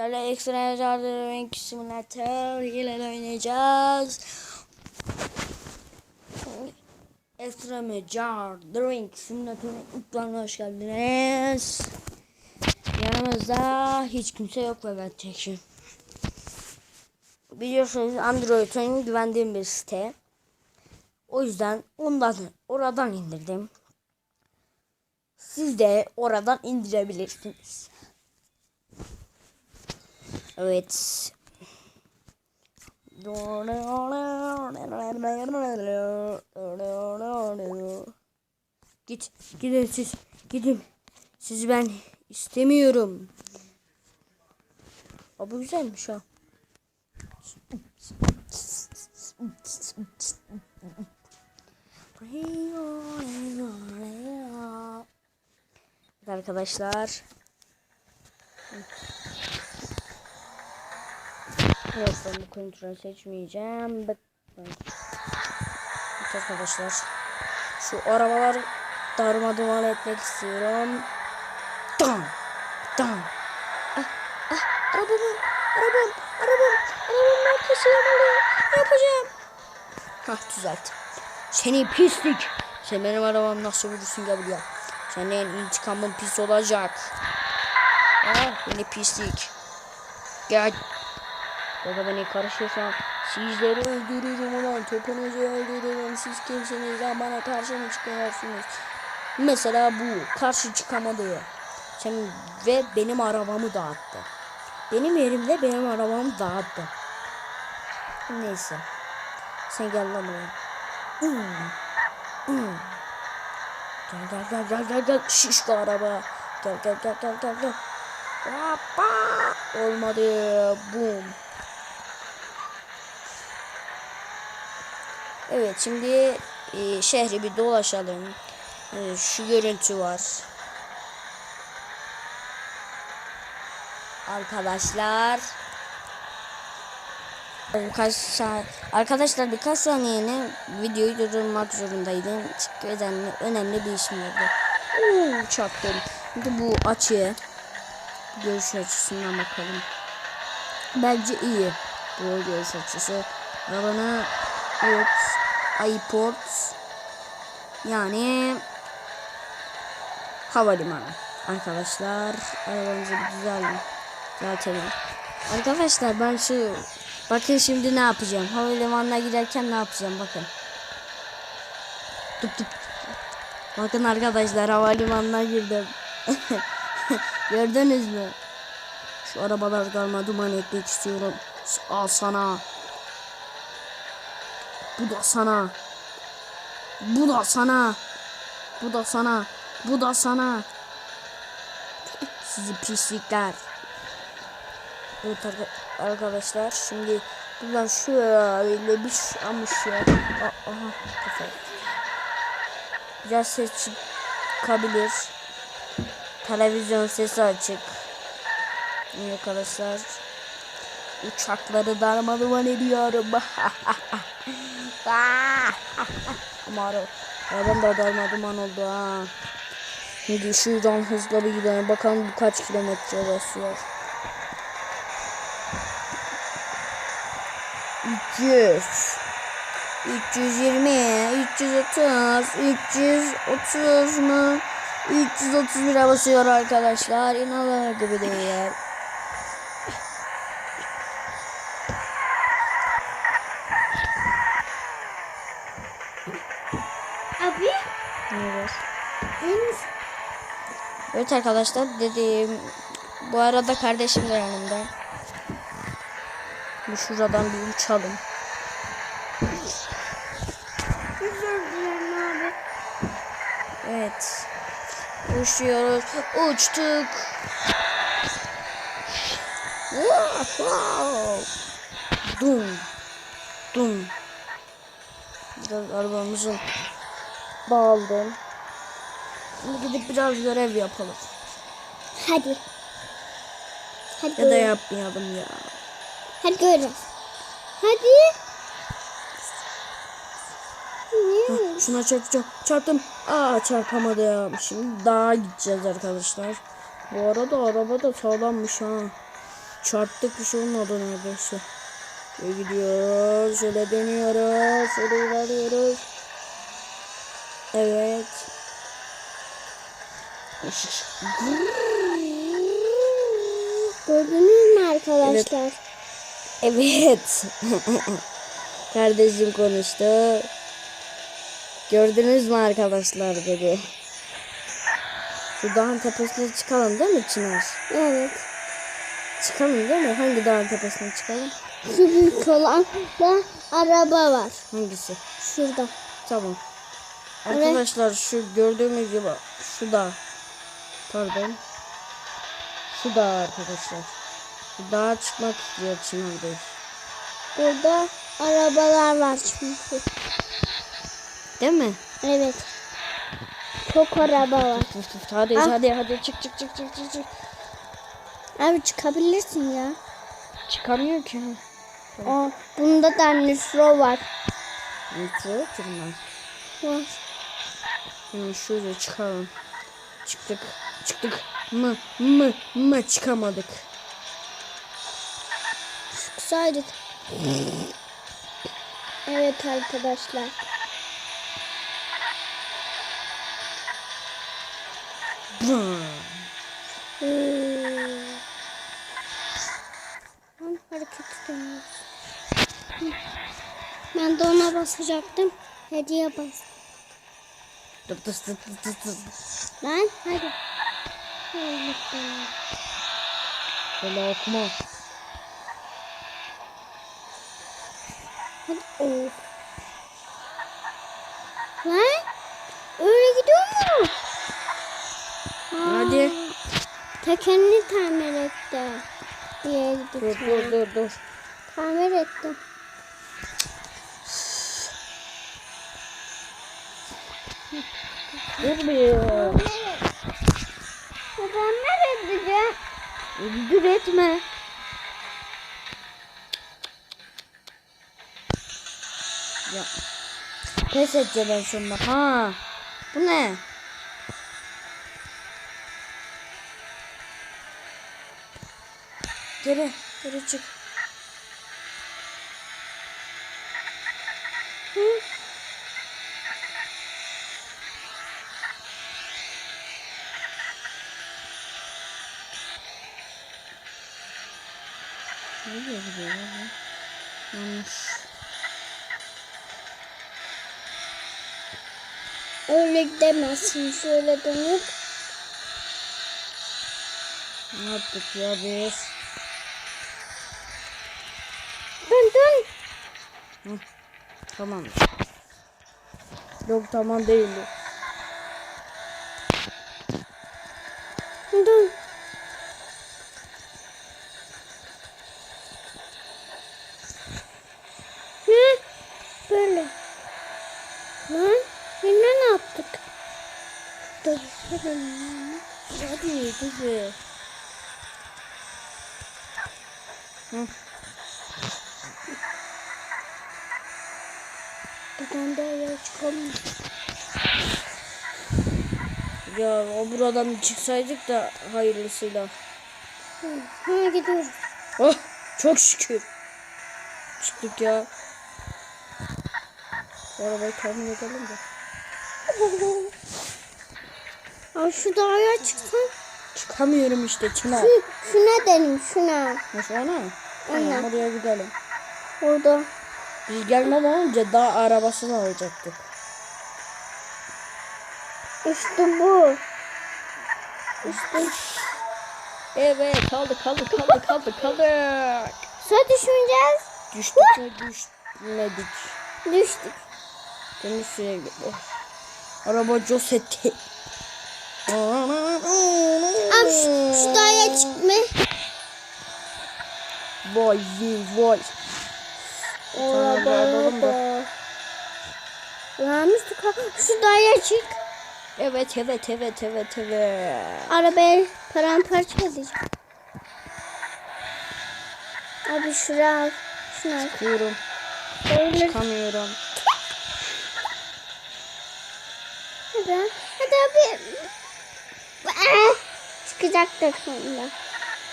Böyle ekstra Drink Simulator ile oynayacağız. Extra Jar Drink Simulator'un ilklerine hoş geldiniz. Yanımızda hiç kimse yok ve ben tekim. Biliyorsunuz Android'un güvendiğim bir site. O yüzden ondan oradan indirdim. Siz de oradan indirebilirsiniz. Evet. Git, gidin siz, gidin. Sizi ben istemiyorum. Aa, bu güzelmiş ha. Evet arkadaşlar. Evet ben bu kontrolü seçmeyeceğim. Bak. Arkadaşlar. Şu arabalar darmadağın etmek istiyorum. Dam. Dam. Ah, ah, arabamın, arabam, arabam, arabam arkası yamalı. Ne yapacağım? Hah düzelttim. Seni pislik. Sen benim arabam nasıl vurursun gel buraya. Senin intikamın pis olacak. Ah beni pislik. Gel. Baba beni karışırsan sizleri öldürürüm ulan. Topunuzu öldürürüm. Siz kimsiniz lan bana karşı mı çıkıyorsunuz? Mesela bu. Karşı çıkamadı. Sen ve benim arabamı dağıttı. Benim yerimde benim arabamı dağıttı. Neyse. Sen gel lan buraya. Hmm. Hmm. Gel gel gel gel gel gel şişko araba. Gel gel gel gel gel gel. Hoppa. Olmadı. Boom. Evet şimdi e, şehri bir dolaşalım. E, şu görüntü var. Arkadaşlar. Birkaç saat, arkadaşlar birkaç saniyene videoyu durdurmak zorundaydım. Çünkü önemli, önemli bir işim vardı. Oo, çarptım. Şimdi bu açıya görüş açısından bakalım. Bence iyi bu görüş açısı. Arabanı evet, iPod yani havalimanı. Arkadaşlar arabamızı bir. Düzeltelim. Arkadaşlar ben şu bakın şimdi ne yapacağım. Havalimanına giderken ne yapacağım bakın. Tıp tıp. Bakın arkadaşlar havalimanına girdim. Gördünüz mü? Şu arabalar kalma duman etmek istiyorum. Al sana. Bu da sana. Bu da sana. Bu da sana. Bu da sana. Sizi pislikler. Evet arkadaşlar şimdi buradan şöyle bir amış ya. Aha kafa. Biraz ses çıkabilir. Televizyon sesi açık. Evet arkadaşlar. Uçakları darmaduman ediyorum. Ama arabam da darmaduman oldu ha. Şimdi şuradan hızlı bir gidelim. Bakalım bu kaç kilometre basıyor. 300 320 330 330 mu? 331'e basıyor arkadaşlar. İnanılır gibi değil Abi. Evet. Evet arkadaşlar dediğim bu arada kardeşim de yanımda. Bir şuradan bir uçalım. Evet. Uçuyoruz. Uçtuk. Wow. Dum. Dum. Biraz arabamızın bağladım. Şimdi gidip biraz görev yapalım. Hadi. Hadi. Ya da yapmayalım ya. Hadi göreceğiz. Hadi. Niye? Şuna çarpacağım. Çarptım. Aa çarpamadım. Şimdi daha gideceğiz arkadaşlar. Bu arada araba da sağlammış ha. çarptık bir şey olmadı neredeyse. Şöyle gidiyoruz. Şöyle dönüyoruz. Şöyle ilerliyoruz. Evet. Gördünüz mü arkadaşlar? Evet. Kardeşim konuştu. Gördünüz mü arkadaşlar dedi. Şu dağın tepesine çıkalım değil mi Çınar? Evet. Çıkalım değil mi? Hangi dağın tepesine çıkalım? Şu büyük olan da araba var. Hangisi? Şurada. Tamam. Arkadaşlar şu gördüğümüz gibi şu dağ. Pardon. Şu dağ arkadaşlar. Dağa çıkmak istiyor Çınar Bey. Burada arabalar var çünkü. Değil mi? Evet. Çok araba var. Hadi Ah. hadi hadi çık çık çık çık çık çık. Abi çıkabilirsin ya. Çıkamıyor ki. O, bunda da nitro var. Nitro tırman. Var. Şimdi şöyle çıkalım. Çıktık. Çıktık. Mı mı mı çıkamadık. Çıksaydık. Evet arkadaşlar. Bam. De ona basacaktım. Hediye bas. Tıs tıs tıs tıs tıs. Lan hadi. Böyle okuma. Hadi. Of. Lan. Öyle gidiyor mu? Aa, Hadi. Tekerini tamir etti. Diye Dur gidiyor. dur dur dur. Tamir ettim. Bir. Ben nereye? Dur etme. Ya. Pes edeceğim ben şunla. Ha. Bu ne? Geri. Geri çık. Ne diyor bu ya? Yanlış. Öyle gidemezsin. Şöyle dönüp. Ne yaptık ya biz? Dön dön. Tamam. Yok tamam değil. Dön. Ne? Böyle. Lan yine ne yaptık? Dur. Hadi. Hı. Buradan da yer çıkamıyor. Ya o buradan çıksaydık da hayırlısıyla. Ha gidiyoruz. Oh çok şükür. Çıktık ya. Arabayı tahmin edelim de. Abi şu dağa çıksan. Çıkamıyorum işte Çınar. Şu, şuna dedim şuna. Nasıl ona? Aynen. oraya gidelim. Orada. Biz gelmeden önce daha arabasını alacaktık. İşte bu. İşte. Evet kaldık kaldık kaldık kaldık kaldık. Suya düşüneceğiz. Düştük mü düşmedik. Düştük. Temiz suya gidiyor. Araba cosetti. Abi şu, şu dağa çıkma. Vay vay. Araba. Yanlış Şu dağa çık. Evet evet evet evet evet. Arabayı paramparça edeceğim. Abi şuraya al. Şunu al. Çıkıyorum. Öyle. Çıkamıyorum. Hadi. Hadi abi. Çıkacaktık sonunda.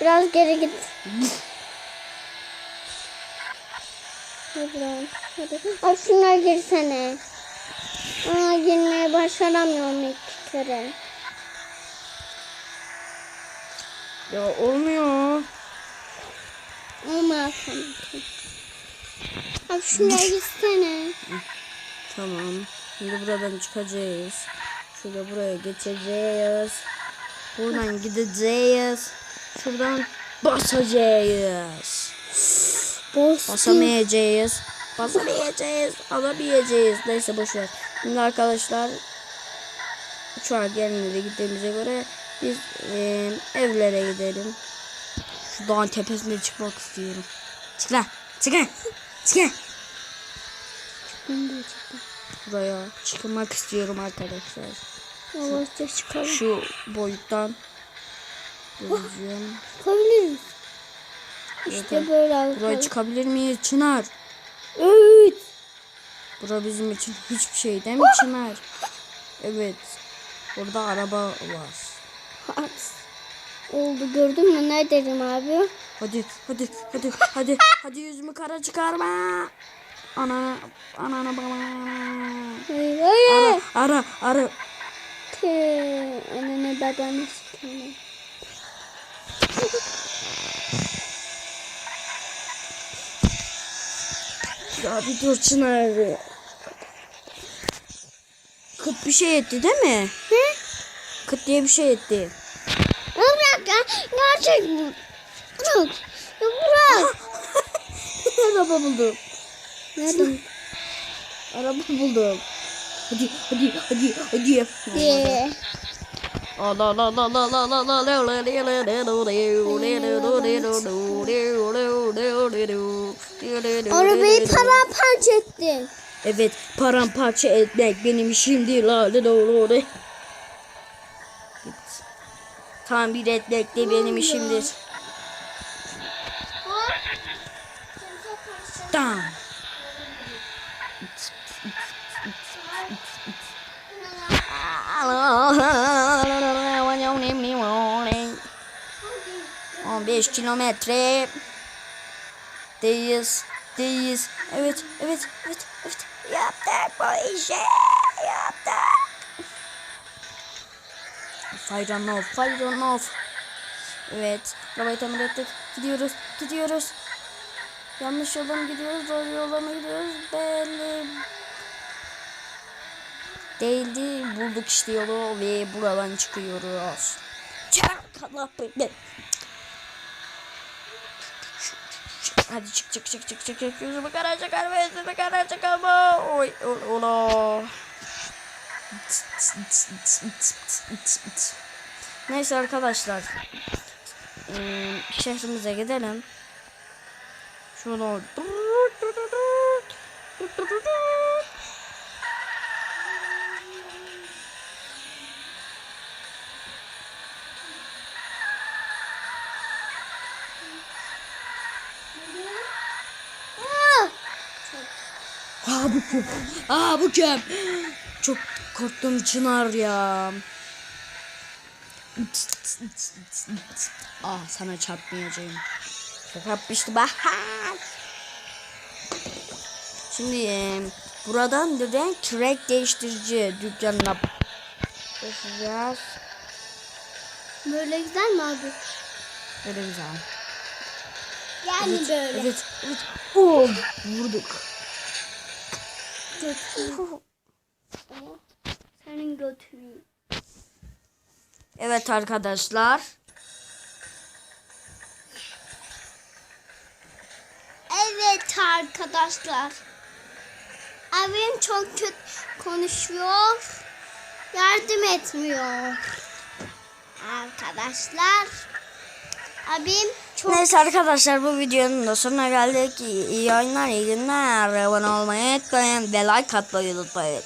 Biraz geri git. Hadi lan. Hadi. Abi şuna girsene. Aa, girmeye başaramıyorum iki kere. Ya olmuyor. Ama sanki. Abi şuna gitsene. Tamam. Şimdi buradan çıkacağız. Şurada buraya geçeceğiz. Buradan gideceğiz. Şuradan basacağız. Boş Basamayacağız. Basamayacağız. Alamayacağız. Neyse boşver. Şimdi arkadaşlar an gelinlere gittiğimize göre biz e, evlere gidelim. Şu dağın tepesine çıkmak istiyorum. Çık lan. Çık lan. Çık lan. Buraya çıkmak istiyorum arkadaşlar. Yavaşça çıkalım. Şu boyuttan gözüyorum. Çıkabiliriz. İşte böyle Buraya arkadaşlar. çıkabilir miyiz Çınar? Evet. Bura bizim için hiçbir şey değil mi Çınar? Evet. Burada araba var. Oldu gördün mü? Ne dedim abi? Hadi hadi hadi hadi hadi yüzümü kara çıkarma. Anana anana baba. Hayır hayır. Ara ara ara. Te, anne babanı sikerim. Ya bir dur Çınar. Kıt bir şey etti değil mi? Hı? Kıt diye bir şey etti. Bırak ya. Gerçek mi? Bırak. Ya bırak. araba buldum. Nereden? Araba buldum. Hadi hadi hadi hadi. Diye. Allah Allah Allah Allah Allah Allah Arabayı paramparça ettin. Evet paramparça etmek benim işimdir. Tamir etmek de benim işimdir. Tamam. On beş kilometre. Deyiz. Deyiz. Evet, evet, evet, evet. Yaptık bu işi. Yaptık. Fire off, fire off. Evet, arabayı tamir ettik. Gidiyoruz, gidiyoruz. Yanlış yola mı gidiyoruz, doğru yola mı gidiyoruz? Belli değildi. Bulduk işte yolu ve buradan çıkıyoruz. Çak Allah be. Hadi çık çık çık çık çık çık. Yüzümü kara çıkarma, yüzümü kara çıkarma. Oy ola. Neyse arkadaşlar. Ee, şehrimize gidelim. Şunu Aa bu kim? Çok korktum Çınar ya. Aa sana çarpmayacağım. Şaka yapmıştım. Aha. Şimdi e, buradan direkt renk değiştirici dükkanına basacağız. Böyle güzel mi abi? Böyle güzel. Yani Evet, böyle. Evet, evet. Oh, vurduk. Senin götünü. Evet arkadaşlar. Evet arkadaşlar. Abim çok kötü konuşuyor. Yardım etmiyor. Arkadaşlar. Abim çok Neyse arkadaşlar bu videonun da sonuna geldik. İyi, iyi oyunlar, iyi günler. Abone olmayı unutmayın ve like atmayı unutmayın.